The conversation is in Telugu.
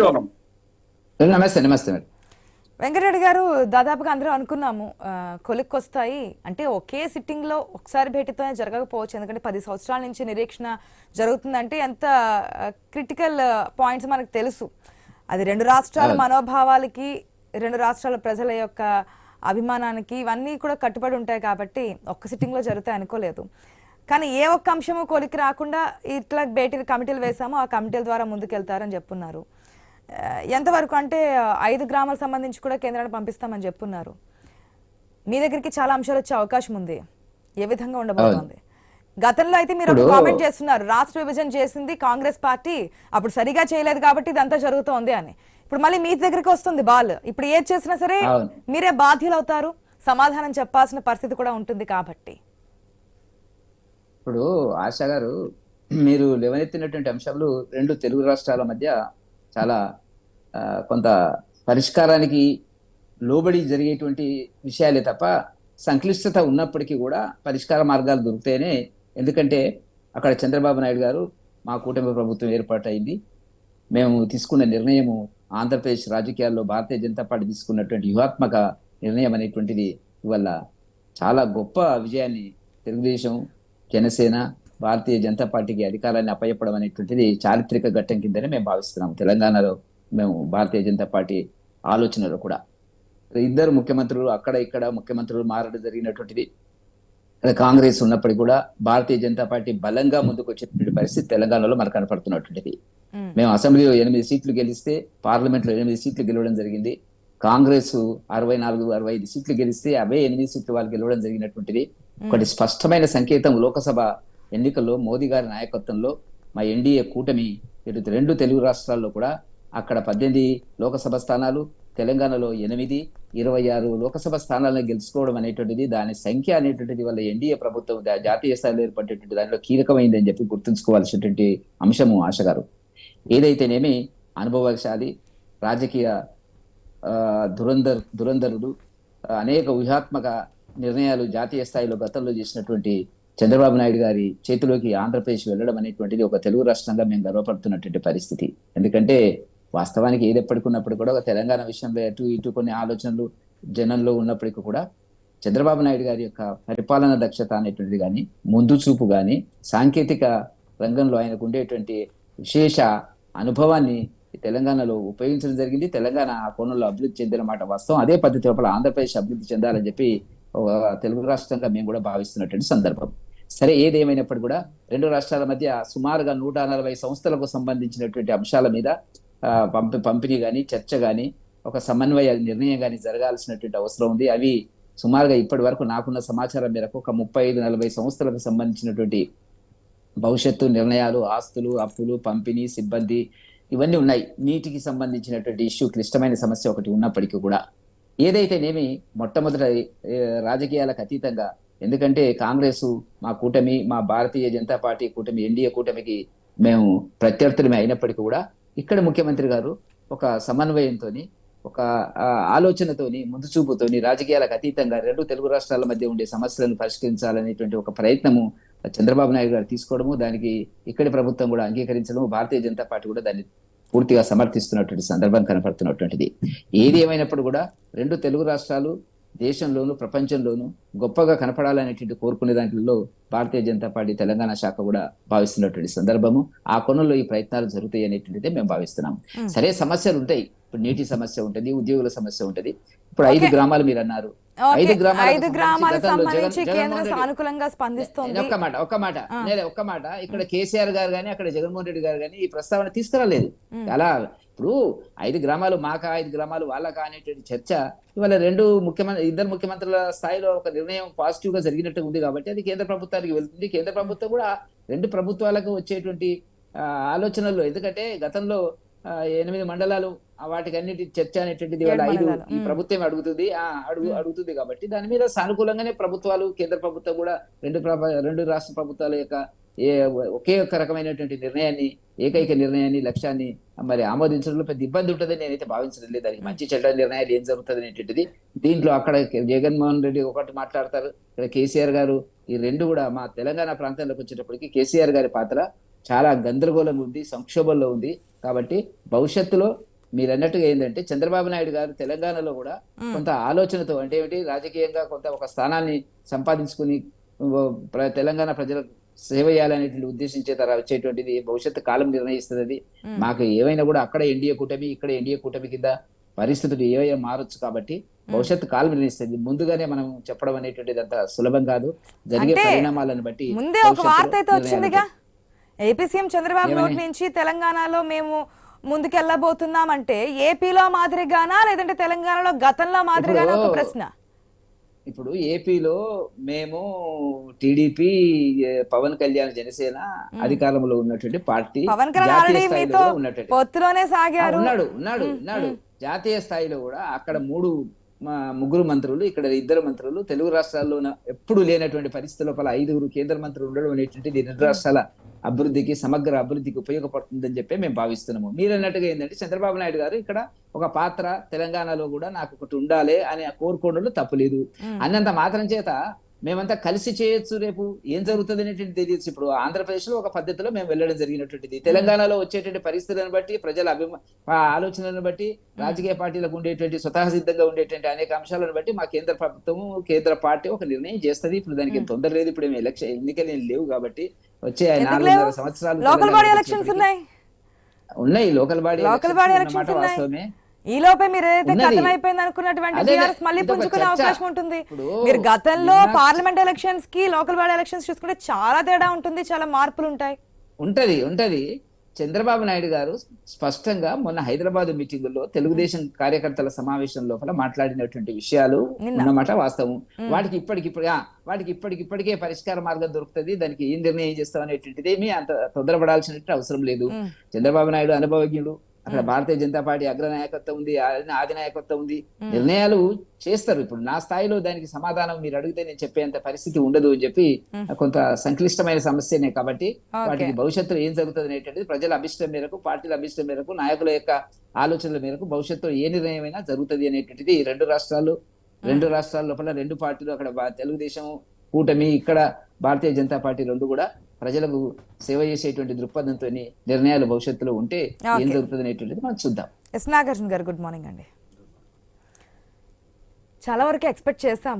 వెంకటరెడ్డి నమస్తే నమస్తే మేడం. వెంకటరెడ్డి గారు దాదాపుగా అందరూ అనుకున్నాము ఆ, కొలిక్కి వస్తాయి అంటే ఒకే సిట్టింగ్లో ఒకసారి భేటీతోనే జరగకపోవచ్చు. ఎందుకంటే పది సంవత్సరాల నుంచి నిరీక్షణ జరుగుతుందంటే ఎంత క్రిటికల్ పాయింట్స్ మనకు తెలుసు. అది రెండు రాష్ట్రాల మనోభావాలకి రెండు రాష్ట్రాల ప్రజల యొక్క అభిమానానికి ఇవన్నీ కూడా కట్టుబడి ఉంటాయి కాబట్టి ఒక్క సిట్టింగ్లో జరుగుతాయి అనుకోలేదు. కానీ ఏ ఒక్క అంశము కొలికి రాకుండా ఇట్లా భేటీ కమిటీలు వేసామో. ఆ కమిటీల ద్వారా ముందుకెళ్తారని చెప్పున్నారు. ఎంతవరకు అంటే ఐదు గ్రామాలకు సంబంధించి కూడా కేంద్రాన్ని పంపిస్తామని చెప్పున్నారు. మీ దగ్గరికి చాలా అంశాలు వచ్చే అవకాశం ఉంది. ఏ విధంగా ఉండబోతోంది? గతంలో అయితే మీరు ఒక కామెంట్ చేస్తున్నారు రాష్ట్ర విభజన చేసింది కాంగ్రెస్ పార్టీ అప్పుడు సరిగా చేయలేదు కాబట్టి ఇదంతా జరుగుతోంది అని. ఇప్పుడు మళ్ళీ మీ దగ్గరికి వస్తుంది బాల్. ఇప్పుడు ఏది చేసినా సరే. మీరే బాధ్యులు అవుతారు సమాధానం చెప్పాల్సిన పరిస్థితి కూడా ఉంటుంది కాబట్టి. ఇప్పుడు ఆశా గారు మీరు లేవనెత్తినటువంటి అంశాలు రెండు తెలుగు రాష్ట్రాల మధ్య చాలా కొంత పరిష్కారానికి లోబడి జరిగేటువంటి విషయాలే తప్ప సంక్లిష్టత ఉన్నప్పటికీ కూడా పరిష్కార మార్గాలు దొరికితేనే ఎందుకంటే అక్కడ చంద్రబాబు నాయుడు గారు మా కూటమి ప్రభుత్వం ఏర్పాటైంది మేము తీసుకున్న నిర్ణయము ఆంధ్రప్రదేశ్ రాజకీయాల్లో భారతీయ జనతా పార్టీ తీసుకున్నటువంటి వ్యూహాత్మక నిర్ణయం అనేటువంటిది ఇవాళ చాలా గొప్ప విజయాన్ని తెలుగుదేశం జనసేన భారతీయ జనతా పార్టీకి అధికారాన్ని అప్పచెప్పడం అనేటువంటిది చారిత్రక ఘట్టం కిందనే మేము భావిస్తున్నాం తెలంగాణలో మేము భారతీయ జనతా పార్టీ ఆలోచనలో కూడా. ఇద్దరు ముఖ్యమంత్రులు అక్కడ ఇక్కడ ముఖ్యమంత్రులు మారడం జరిగినటువంటిది. కాంగ్రెస్ ఉన్నప్పటికీ కూడా భారతీయ జనతా పార్టీ బలంగా ముందుకు వచ్చేటువంటి పరిస్థితి తెలంగాణలో మనకు కనపడుతున్నటువంటిది. మేము. అసెంబ్లీలో ఎనిమిది సీట్లు గెలిస్తే పార్లమెంట్లో ఎనిమిది సీట్లు గెలవడం జరిగింది. కాంగ్రెస్ అరవై నాలుగు అరవై ఐదు సీట్లు గెలిస్తే అవే ఎనిమిది సీట్లు వాళ్ళు గెలవడం జరిగినటువంటిది. ఒకటి స్పష్టమైన సంకేతం లోకసభ ఎన్నికల్లో మోదీ గారి నాయకత్వంలో మా ఎన్డీఏ కూటమి ఇటు రెండు తెలుగు రాష్ట్రాల్లో కూడా అక్కడ పద్దెనిమిది లోకసభ స్థానాలు తెలంగాణలో ఎనిమిది ఇరవై ఆరు లోకసభ స్థానాలను గెలుచుకోవడం అనేటువంటిది దాని సంఖ్య అనేటువంటిది వల్ల ఎన్డీఏ ప్రభుత్వం జాతీయ స్థాయిలో ఏర్పడేటువంటి దానిలో కీలకమైంది అని చెప్పి గుర్తుంచుకోవాల్సినటువంటి అంశము ఆశ గారు. ఏదైతేనేమి అనుభవశాలి రాజకీయ దురంధర్ దురంధరుడు అనేక ఊహాత్మక నిర్ణయాలు జాతీయ స్థాయిలో గతంలో చేసినటువంటి చంద్రబాబు నాయుడు గారి చేతిలోకి ఆంధ్రప్రదేశ్ వెళ్ళడం అనేటువంటిది ఒక తెలుగు రాష్ట్రంగా మేము గర్వపడుతున్నటువంటి పరిస్థితి. ఎందుకంటే వాస్తవానికి ఏది ఎప్పటికున్నప్పుడు కూడా ఒక తెలంగాణ విషయంలో అటు ఇటు కొన్ని ఆలోచనలు జనంలో ఉన్నప్పటికీ కూడా చంద్రబాబు నాయుడు గారి యొక్క పరిపాలన దక్షత అనేటువంటిది కానీ ముందు చూపు కానీ సాంకేతిక రంగంలో ఆయనకు ఉండేటువంటి విశేష అనుభవాన్ని తెలంగాణలో ఉపయోగించడం జరిగింది. తెలంగాణ ఆ కోణంలో అభివృద్ధి చెందిన మాట వాస్తవం. అదే పద్ధతి లోపల ఆంధ్రప్రదేశ్ అభివృద్ధి చెందాలని చెప్పి ఒక తెలుగు రాష్ట్రంగా మేము కూడా భావిస్తున్నటువంటి సందర్భం. సరే ఏదేమైనప్పటికీ కూడా రెండు రాష్ట్రాల మధ్య సుమారుగా నూట నలభై సంస్థలకు సంబంధించినటువంటి అంశాల మీద పంపి పంపిణీ కానీ చర్చ కానీ ఒక సమన్వయ నిర్ణయం కానీ జరగాల్సినటువంటి అవసరం ఉంది. అవి సుమారుగా ఇప్పటి వరకు నాకున్న సమాచారం మేరకు ఒక ముప్పై ఐదు నలభై సంస్థలకు సంబంధించినటువంటి భవిష్యత్తు నిర్ణయాలు ఆస్తులు అప్పులు పంపిణీ సిబ్బంది ఇవన్నీ ఉన్నాయి. నీటికి సంబంధించినటువంటి ఇష్యూ క్లిష్టమైన సమస్య ఒకటి ఉన్నప్పటికీ కూడా. ఏదైతేనేమి మొట్టమొదట రాజకీయాలకు అతీతంగా ఎందుకంటే కాంగ్రెస్ మా కూటమి మా భారతీయ జనతా పార్టీ కూటమి ఎన్డీఏ కూటమికి మేము ప్రత్యర్థులమే అయినప్పటికీ కూడా ఇక్కడ ముఖ్యమంత్రి గారు ఒక సమన్వయంతోని ఒక ఆలోచనతోని ముందు చూపుతోని రాజకీయాలకు అతీతంగా రెండు తెలుగు రాష్ట్రాల మధ్య ఉండే సమస్యలను పరిష్కరించాలనేటువంటి ఒక ప్రయత్నము చంద్రబాబు నాయుడు గారు తీసుకోవడము దానికి ఇక్కడి ప్రభుత్వం కూడా అంగీకరించడము భారతీయ జనతా పార్టీ కూడా దాన్ని పూర్తిగా సమర్థిస్తున్నటువంటి సందర్భం కనపడుతున్నటువంటిది. ఏది ఏమైనప్పుడు కూడా రెండు తెలుగు రాష్ట్రాలు దేశంలోను ప్రపంచంలోను గొప్పగా కనపడాలనేటువంటి కోరుకునే దాంట్లో భారతీయ జనతా పార్టీ తెలంగాణ శాఖ కూడా భావిస్తున్నటువంటి సందర్భము. ఆ కోణంలో ఈ ప్రయత్నాలు జరుగుతాయి అనేటువంటిదే మేము భావిస్తున్నాం. సరే సమస్యలు ఉంటాయి ఇప్పుడు నీటి సమస్య ఉంటుంది ఉద్యోగుల సమస్య ఉంటుంది. ఇప్పుడు ఐదు. గ్రామాలు మీరు అన్నారు ఐదు గ్రామాలకు సంబంధించి కేంద్రం సానుకూలంగా స్పందిస్తోంది. ఒక్క మాట ఒక్క మాట. నేనే ఒక్క మాట. ఇక్కడ కేసీఆర్ గారు గానీ అక్కడ జగన్మోహన్ రెడ్డి గారు గానీ ఈ ప్రస్తావన తీసుకురాలేదు. అలా ఇప్పుడు ఐదు గ్రామాలు మాకా ఐదు గ్రామాలు వాళ్ళకా అనేటువంటి చర్చ ఇవాళ రెండు ముఖ్యమంత్రి ఇద్దరు ముఖ్యమంత్రుల స్థాయిలో ఒక నిర్ణయం పాజిటివ్గా జరిగినట్టు ఉంది కాబట్టి అది కేంద్ర ప్రభుత్వానికి వెళ్తుంది. కేంద్ర ప్రభుత్వం కూడా రెండు ప్రభుత్వాలకు వచ్చేటువంటి ఆ, ఆలోచనల్లో. ఎందుకంటే గతంలో ఎనిమిది మండలాలు వాటికి అన్నిటి చర్చ అనేటువంటిది వాళ్ళ ఐదు. ఈ. ప్రభుత్వం అడుగుతుంది ఆ అడుగు. అడుగుతుంది కాబట్టి దాని మీద సానుకూలంగానే ప్రభుత్వాలు కేంద్ర ప్రభుత్వం కూడా రెండు ప్రభ- రెండు రాష్ట్ర ప్రభుత్వాల యొక్క ఏ ఒకే ఒక్క రకమైనటువంటి నిర్ణయాన్ని ఏకైక నిర్ణయాన్ని లక్ష్యాన్ని మరి ఆమోదించడంలో పెద్ద ఇబ్బంది ఉంటుందని నేనైతే భావించడం లేదు దానికి మంచి చెడ్డ నిర్ణయాలు ఏం జరుగుతుంది అనేటువంటిది దీంట్లో అక్కడ జగన్మోహన్ రెడ్డి ఒకటి మాట్లాడతారు ఇక్కడ కేసీఆర్ గారు ఈ రెండు కూడా మా తెలంగాణ ప్రాంతంలోకి వచ్చేటప్పటికి కేసీఆర్ గారి పాత్ర చాలా గందరగోళంగా ఉంది సంక్షోభంలో ఉంది. కాబట్టి భవిష్యత్తులో మీరు అన్నట్టుగా ఏంటంటే చంద్రబాబు నాయుడు గారు తెలంగాణలో కూడా కొంత ఆలోచనతో అంటే ఏమిటి రాజకీయంగా కొంత ఒక స్థానాన్ని సంపాదించుకుని తెలంగాణ ప్రజలకు సేవ చేయాలనేటువంటి ఉద్దేశం చేత రా- వచ్చేటువంటిది భవిష్యత్తు కాలం నిర్ణయిస్తుంది. మాకు ఏవైనా కూడా అక్కడ ఎన్డీఏ కూటమి ఇక్కడ ఎన్డీఏ కూటమి కింద పరిస్థితులు ఏవైనా మారొచ్చు కాబట్టి భవిష్యత్తు కాలం నిర్ణయిస్తుంది. ముందుగానే మనం చెప్పడం అనేటువంటిది అంత సులభం కాదు. జరిగే పరిణామాలను బట్టి ముందే ఒక వార్త అయితే వచ్చిందిగా. AP CM Chandrababu? నోటి నుంచి తెలంగాణలో మేము ముందుకెళ్ళబోతున్నామంటే ఏపీలో మాదిరిగానా లేదంటే తెలంగాణలో గతంలో మాదిరిగానా ఒక ప్రశ్న? ఇప్పుడు ఏపీలో మేము టీడీపీ పవన్ కళ్యాణ్ జనసేన అధికారంలో ఉన్నటువంటి పార్టీ పవన్ కళ్యాణ్ పొత్తులోనే సాగారు. ఉన్నాడు ఉన్నాడు ఉన్నాడు. జాతీయ స్థాయిలో కూడా అక్కడ మూడు మా ముగ్గురు మంత్రులు ఇక్కడ ఇద్దరు మంత్రులు తెలుగు రాష్ట్రాల్లో ఎప్పుడు లేనటువంటి పరిస్థితి లోపల ఐదుగురు కేంద్ర మంత్రులు ఉండడం అనేటువంటిది రెండు రాష్ట్రాల అభివృద్ధికి సమగ్ర అభివృద్ధికి ఉపయోగపడుతుందని చెప్పి మేము భావిస్తున్నాము. మీరు అన్నట్టుగా ఏంటంటే చంద్రబాబు నాయుడు గారు ఇక్కడ ఒక పాత్ర తెలంగాణలో కూడా నాకు ఒకటి ఉండాలి అని కోరుకోవడంలో తప్పులేదు. అన్నంత మాత్రం చేత మేమంతా కలిసి చేయొచ్చు రేపు. ఏం జరుగుతుంది అనేటువంటి తెలియచ్చు ఇప్పుడు ఆంధ్రప్రదేశ్లో ఒక పద్ధతిలో మేము వెళ్ళడం జరిగినటువంటిది. తెలంగాణలో వచ్చేటువంటి పరిస్థితులను బట్టి ప్రజల అభిమా ఆలోచనలను బట్టి రాజకీయ పార్టీలకు ఉండేటువంటి స్వతహ సిద్ధంగా ఉండేటువంటి అనేక అంశాలను బట్టి మా కేంద్ర ప్రభుత్వము కేంద్ర పార్టీ ఒక నిర్ణయం చేస్తుంది. ఇప్పుడు దానికి తొందర లేదు. ఇప్పుడు ఏమి ఎలక్షన్ ఎన్నికలు లేవు కాబట్టి వచ్చే నాలుగున్నర? సంవత్సరాలు లోకల్ బాడీ ఎలక్షన్స్ ఉన్నాయి. ఉన్నాయి local body local body elections ఉన్నాయి. ఈ లోపే మీరు ఏదైతే. కథం అయిపోయింది అనుకున్నటువంటి టీఆర్ఎస్ మళ్ళీ పుంజుకునే. అవకాశం ఉంటుంది. మీరు గతంలో పార్లమెంట్ ఎలక్షన్స్కి లోకల్ బాడీ ఎలక్షన్స్ చూసుకుంటే చాలా తేడా ఉంటుంది చాలా మార్పులు ఉంటాయి. ఉంటది ఉంటది. చంద్రబాబు నాయుడు గారు స్పష్టంగా మొన్న హైదరాబాద్ మీటింగుల్లో తెలుగుదేశం కార్యకర్తల సమావేశం లోపల మాట్లాడినటువంటి విషయాలు. ఉన్నమాట వాస్తవం. వాటికి ఇప్పటికిప్పుడు వాటికి ఇప్పటికిప్పటికే పరిష్కార మార్గం దొరుకుతుంది. దానికి ఏం నిర్ణయం చేస్తాం అనేటువంటిది ఏమీ అంత తొందరపడాల్సిన అవసరం లేదు. చంద్రబాబు నాయుడు అనుభవజ్ఞుడు. అక్కడ భారతీయ జనతా పార్టీ అగ్ర నాయకత్వం ఉంది ఆది- ఆది నాయకత్వం ఉంది నిర్ణయాలు చేస్తారు. ఇప్పుడు నా స్థాయిలో దానికి సమాధానం మీరు అడిగితే నేను చెప్పేంత పరిస్థితి ఉండదు అని చెప్పి కొంత సంక్లిష్టమైన సమస్యనే కాబట్టి. వాటికి భవిష్యత్తులో ఏం జరుగుతుంది అనేటువంటిది ప్రజల అభిష్టం మేరకు పార్టీల అభిష్టం మేరకు నాయకుల యొక్క ఆలోచనల మేరకు భవిష్యత్తులో ఏ నిర్ణయమైనా జరుగుతుంది అనేటువంటిది రెండు రాష్ట్రాలు రెండు రాష్ట్రాల లోపల రెండు పార్టీలు అక్కడ తెలుగుదేశం కూటమి ఇక్కడ భారతీయ జనతా పార్టీ రెండు కూడా ప్రజలకు సేవ చేసేటువంటి దృక్పథంతో నిర్ణయాలు భవిష్యత్తులో ఉంటే ఏం. జరుగుతుంది అనేటువంటిది మనం చూద్దాం. ఎస్ నాగార్జున గారు గుడ్ మార్నింగ్ అండి. చాలా వరకు ఎక్స్పెక్ట్ చేస్తాము.